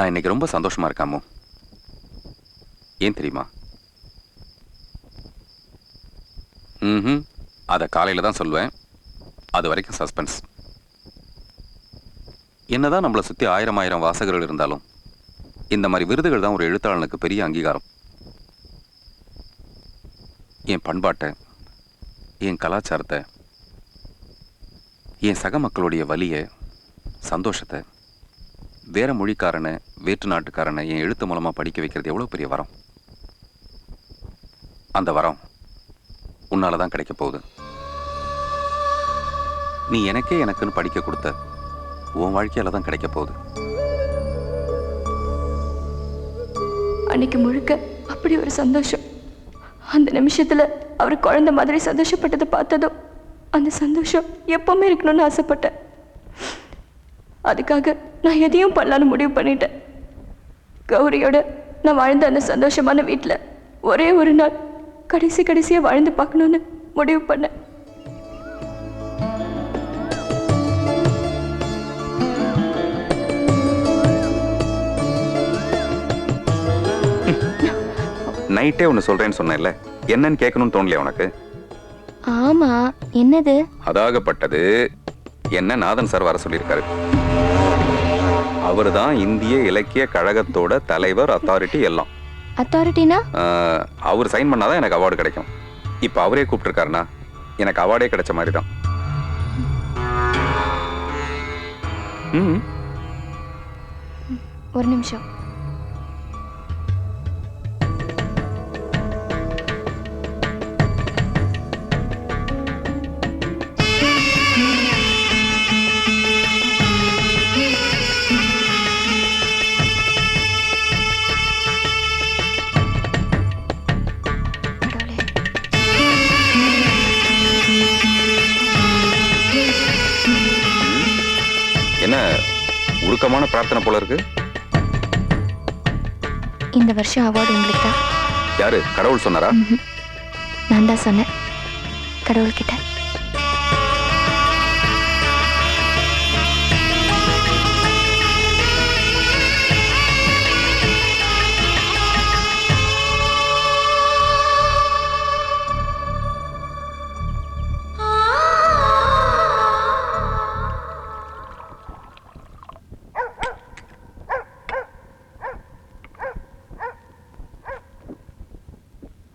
நான் இன்னைக்கு ரொம்ப சந்தோஷமா இருக்காமோ ஏன் தெரியுமா? ம் அதை காலையில் தான் சொல்லுவேன். அது வரைக்கும் சஸ்பென்ஸ் என்னதான் நம்மளை சுற்றி ஆயிரம் ஆயிரம் வாசகர்கள் இருந்தாலும் இந்த மாதிரி விருதுகள் தான் ஒரு எழுத்தாளனுக்கு பெரிய அங்கீகாரம். என் பண்பாட்டை என் கலாச்சாரத்தை என் சக மக்களுடைய வலியை சந்தோஷத்தை வேற மொழிக்காரனை வேற்று நாட்டுக்காரனை என் எழுத்து மூலமா படிக்க வைக்கிறது எவ்வளவு பெரிய வரம்? அந்த வரம் உன்னால தான் கிடைக்க போகுது. நீ எனக்கே எனக்குன்னு படிக்க கொடுத்த உன் வாழ்க்கையில தான் கிடைக்க போகுது. அன்னைக்கு முழுக்க அப்படி ஒரு சந்தோஷம். அந்த நிமிஷத்துல அவர் குழந்தை மாதிரி சந்தோஷப்பட்டதை பார்த்ததும் அந்த சந்தோஷம் எப்பவுமே இருக்கணும்னு ஆசைப்பட்டேன். அதுக்காக நான் எதையும் பண்ணலான்னு முடிவு பண்ணிட்டேன். கௌரியோட நான் வாழ்ந்த அந்த சந்தோஷமான வீட்டில் ஒரே ஒரு நாள் கடைசி கடைசியாக வாழ்ந்து பார்க்கணுன்னு முடிவு பண்ணேன். நைட்டே ஒன்று சொல்றேன்னு சொன்னேன்ல என்னன்னு கேட்கணும்னு தோணலையா உனக்கு? ஆமா என்னது? அதாகப்பட்டது என்ன நாதன் சார் வர சொல்லியிருக்காரு. அவர் தான் இந்திய இலக்கிய கழகத்தோட தலைவர் அத்தாரிட்டி எல்லாம். அத்தாரிட்டினா அவர் சைன் பண்ணாதான் எனக்கு அவார்டு கிடைக்கும். இப்போ அவரே கூப்பிட்டுருக்காருன்னா எனக்கு அவார்டே கிடைச்ச மாதிரி தான் ம் ஒரு நிமிஷம். உருக்கமான பிரார்த்தனை போல இருக்கு. இந்த வருஷம் அவார்டு உங்களுக்கு தான் யாரு? கடவுள் சொன்னாரா? நான் தான் சொன்னேன். கடவுள்கிட்ட.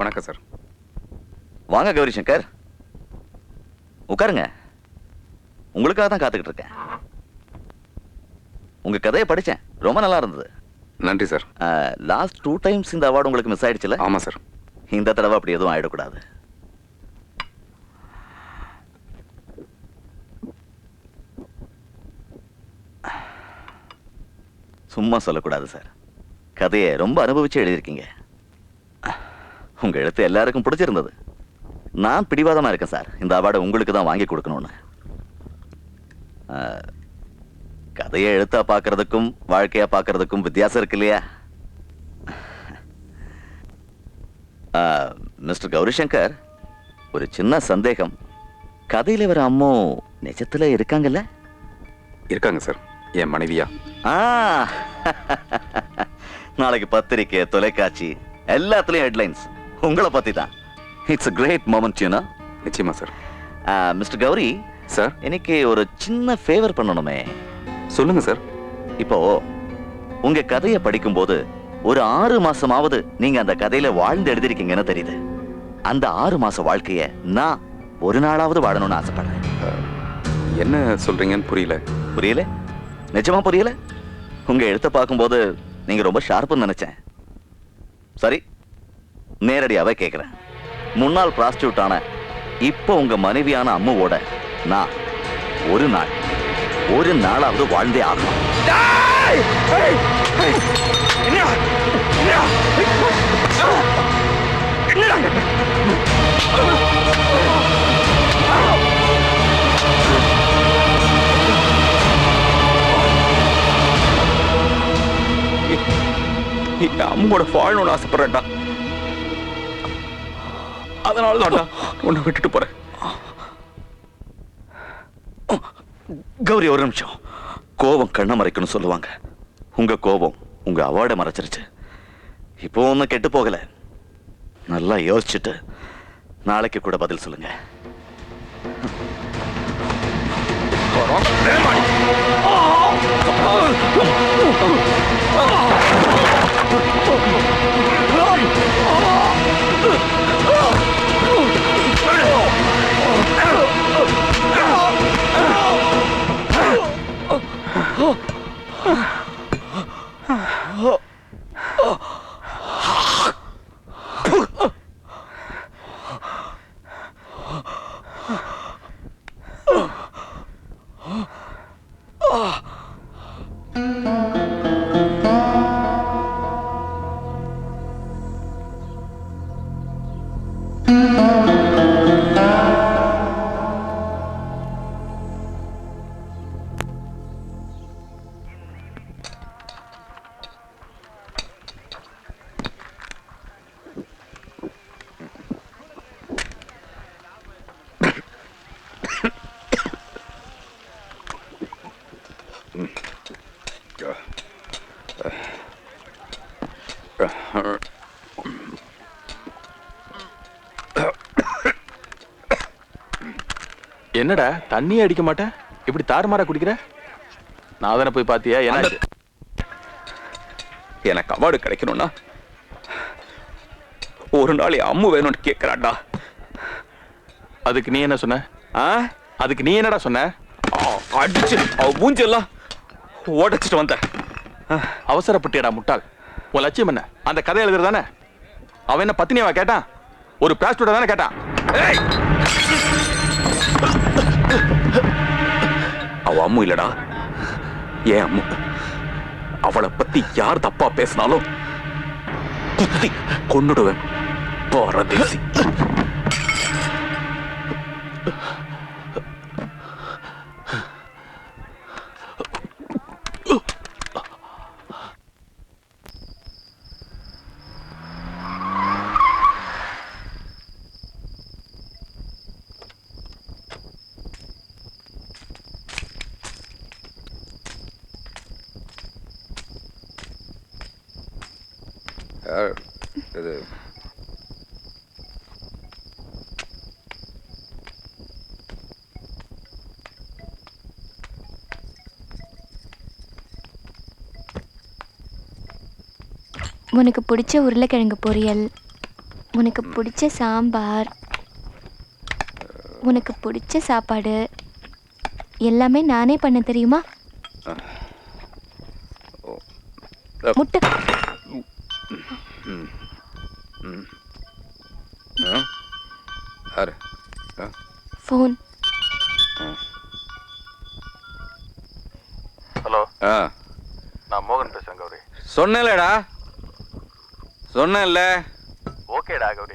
வணக்கம் சார். வாங்க கௌரி சங்கர். உட்காருங்க. உங்களுக்காக தான் காத்துக்கிட்டு இருக்கேன். உங்க கதையை படிச்சேன். ரொம்ப நல்லா இருந்தது. நன்றி சார். லாஸ்ட் டூ டைம்ஸ் இந்த அவார்டு உங்களுக்கு மிஸ் ஆயிடுச்சுல? ஆமாம் சார். இந்த தடவை அப்படி எதுவும் ஆயிடக்கூடாது. சும்மா சொல்லக்கூடாது சார். கதையை ரொம்ப அனுபவிச்சு எழுதியிருக்கீங்க. உங்க எழுத்து எல்லாருக்கும் பிடிச்சிருந்தது. நான் பிடிவாதமா இருக்கேன் சார். இந்த அவார்டை உங்களுக்கு தான் வாங்கி கொடுக்கணும்னு. கதையை எழுத்தா பார்க்கறதுக்கும் வாழ்க்கையா பார்க்கறதுக்கும் வித்தியாசம் இருக்கு இல்லையா? மிஸ்டர் கௌரிசங்கர் ஒரு சின்ன சந்தேகம். கதையில வர அம்மோ நிஜத்துல இருக்காங்கல்ல? இருக்காங்க சார். என் மனைவியா. ஆ நாளைக்கு பத்திரிக்கை தொலைக்காட்சி எல்லாத்துலயும் ஹெட்லைன்ஸ் உங்களை பத்தி தான். இட்ஸ் a கிரேட் மொமெண்ட் யூனா நிச்சயமா சார் மிஸ்டர் கௌரி சார் எனக்கு ஒரு சின்ன ஃபேவர் பண்ணணுமே. சொல்லுங்க சார் இப்போ உங்க கதையை படிக்கும்போது ஒரு ஆறு மாசமாவது நீங்க அந்த கதையில வாழ்ந்து எழுதிருக்கீங்கன்னு தெரியுது? அந்த ஆறு மாச வாழ்க்கைய நான் ஒரு நாளாவது வாழணும்னு ஆசைப்படுறேன். என்ன சொல்றீங்கன்னு புரியல. புரியல? நிஜமா புரியல? உங்க எழுத்த பார்க்கும்போது நீங்க ரொம்ப ஷார்ப்புன்னு நினைச்சேன். சரி நேரடியாவே கேட்கிறேன் முன்னாள் பிராஸ்டியூட்டான இப்போ உங்க மனைவியான அம்முவோட நான் ஒரு நாள் ஒரு நாளாவது வாழ்ந்தே ஆகணும். என் அம்மோட வாழணும்னு ஆசைப்படுறேன்டா. அதனால தான்டா உன்னை விட்டுட்டு போறேன். கௌரி ஒரு நிமிஷம். கோபம் கண்ண மறைக்கணும் சொல்லுவாங்க. உங்க கோபம் உங்க அவார்டை மறைச்சிருச்சு. இப்போ ஒன்றும் கெட்டு போகல. நல்லா யோசிச்சுட்டு நாளைக்கு கூட பதில் சொல்லுங்க. 어, 어. என்னடா தண்ணியே அடிக்க மாட்டேன் இப்படி தாறுமாறா குடிக்கிற? நான் தானே போய் பாத்தியா? என்ன எனக்கு அவார்டு கிடைக்கணும்னா ஒரு நாள் அம்மு வேணும்னு கேட்கிறான்டா அதுக்கு நீ என்ன சொன்ன? ஆ? அதுக்கு நீ என்னடா சொன்ன? அடிச்சு அவ மூஞ்செல்லாம் ஓடச்சிட்டு வந்த. அவசரப்பட்டியடா முட்டாள். உன் லட்சியம் என்ன? அந்த கதை எழுதுறதானே அவன் என்ன பத்தினியாவா கேட்டான்? ஒரு பிளாஸ்டோட தானே கேட்டான்? ஏய்! அவ அம்மு இல்லடா. ஏன் அம்மு? அவளை பத்தி யார் தப்பா பேசினாலும் குத்தி போற தேசி இது. உனக்கு பிடிச்ச உருளைக்கிழங்கு பொரியல் உனக்கு பிடிச்ச சாம்பார் உனக்கு பிடிச்ச சாப்பாடு எல்லாமே நானே பண்ண தெரியுமா? முட்டை. Phone hello. ஆ. நான் மோகன் பேசுறேன் கௌரி. சொன்னேன்லடா. சொன்னேன்ல. ஓகேடா கௌரி.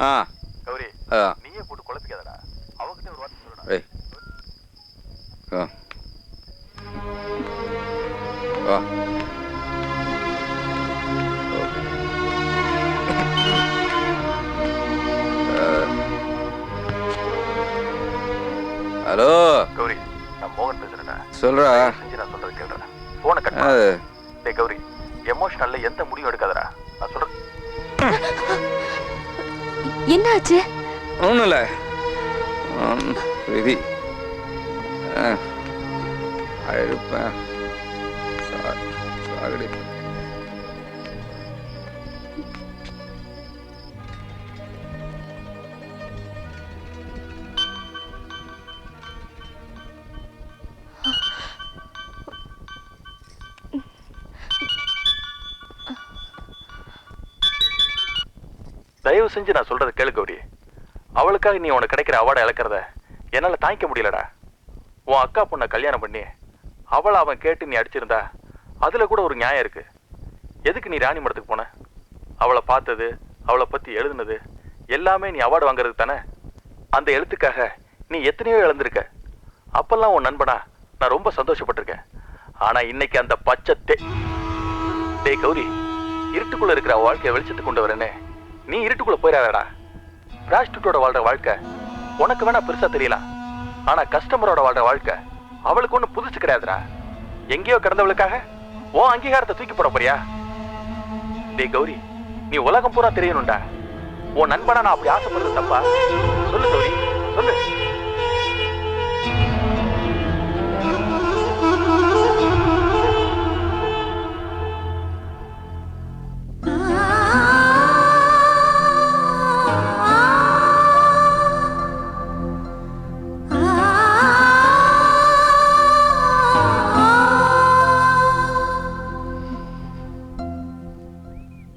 ஆ. கௌரி ஆ. சொல்றா. செஞ்சு நான் சொல்றது கேளுடா. போனை கட் அது. டேய் கௌரி எமோஷனல்ல எந்த முடிவும் எடுக்காதடா. நான் சொல்றேன் என்னாச்சு? ஒன்றும் இல்லை. விதி அழுப்பேன் சாகடிப்பேன் தயவு செஞ்சு நான் சொல்றத கேளு கௌரி. அவளுக்காக நீ உனக்கு கிடைக்கிற அவார்டை இழக்கிறத என்னால தாங்கிக்க முடியலடா. உன் அக்கா பொண்ணை கல்யாணம் பண்ணி அவளை அவன் கேட்டு நீ அடிச்சிருந்தா அதுல கூட ஒரு நியாயம் இருக்கு. எதுக்கு நீ ராணி மடத்துக்கு போன? அவளை பார்த்தது அவளை பத்தி எழுதுனது எல்லாமே நீ அவார்டு வாங்குறது தானே? அந்த எழுத்துக்காக நீ எத்தனையோ இழந்திருக்க. அப்பெல்லாம் உன் நண்பனா நான் ரொம்ப சந்தோஷப்பட்டிருக்கேன். ஆனா இன்னைக்கு அந்த பச்சை தே டேய் கௌரி இருட்டுக்குள்ள இருக்கிற வாழ்க்கையை வெளிச்சத்துக்கு கொண்டு வரேனே. நீ இருட்டுக்குள்ள போயிடாதடா பிராஸ்டியூட்டோட வாழ்ற வாழ்க்கை உனக்கு வேணா பெருசா தெரியலாம். ஆனா கஸ்டமரோட வாழ்ற வாழ்க்கை அவளுக்கு ஒண்ணு புதுசு கிடையாதுடா. எங்கேயோ கிடந்தவளுக்காக உன் அங்கீகாரத்தை தூக்கி போட போறியா? டே கௌரி நீ உலகம் பூரா தெரியணும்டா. உன் நண்பனா நான் அப்படி ஆசைப்படுறது தப்பா? சொல்லு கௌரி சொல்லு.